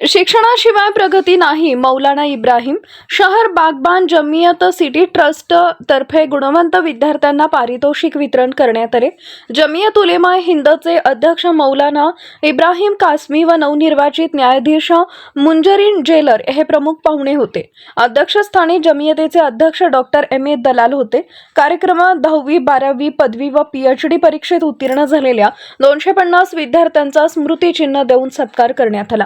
शिक्षणाशिवाय प्रगती नाही मौलाना इब्राहिम. शहर बागबान जमियत सिटी ट्रस्ट तर्फे गुणवंत विद्यार्थ्यांना पारितोषिक वितरण करण्यात आले. जमियत उलेमा हिंदचे अध्यक्ष मौलाना इब्राहिम कासमी व नवनिर्वाचित न्यायाधीश मुंजरीन जेलर हे प्रमुख पाहुणे होते. अध्यक्षस्थानी जमियतेचे अध्यक्ष डॉक्टर एम. ए. दलाल होते. कार्यक्रमात दहावी बारावी पदवी व पीएचडी परीक्षेत उत्तीर्ण झालेल्या दोनशे पन्नास विद्यार्थ्यांचा स्मृतिचिन्ह देऊन सत्कार करण्यात आला.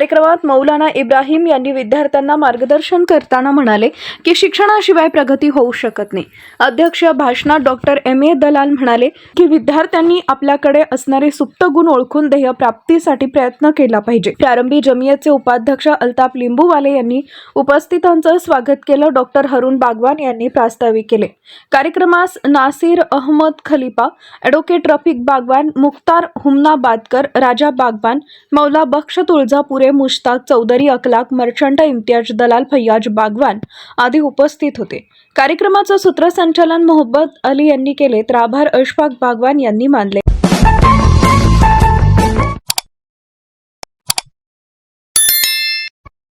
कार्यक्रमात मौलाना इब्राहिम यांनी विद्यार्थ्यांना मार्गदर्शन करताना म्हणाले की शिक्षणाशिवाय प्रगती होऊ शकत नाही. अध्यक्ष भाषणात डॉक्टर एम. ए. दलाल म्हणाले की विद्यार्थ्यांनी आपल्याकडे असणारे सुप्त गुण ओळखून ध्येय प्राप्तीसाठी प्रयत्न केला पाहिजे. प्रारंभी जमियतचे उपाध्यक्ष अल्ताफ लिंबूवाले यांनी उपस्थितांचं स्वागत केलं. डॉक्टर हरुण बागवान यांनी प्रास्ताविक केले. कार्यक्रमास नासिर अहमद खलिफा ॲडव्होकेट रफिक बागवान मुख्तार हुमना बादकर राजा बागवान मौला बख्श तुळजापुरे मुश्ताक चौधरी अकलाक मर्चंट इम्तियाज दलाल फैयाज बागवान आदी उपस्थित होते. कार्यक्रमाचं सूत्रसंचालन मोहब्बत अली यांनी केले तर आभार अशफाक बागवान यांनी मानले.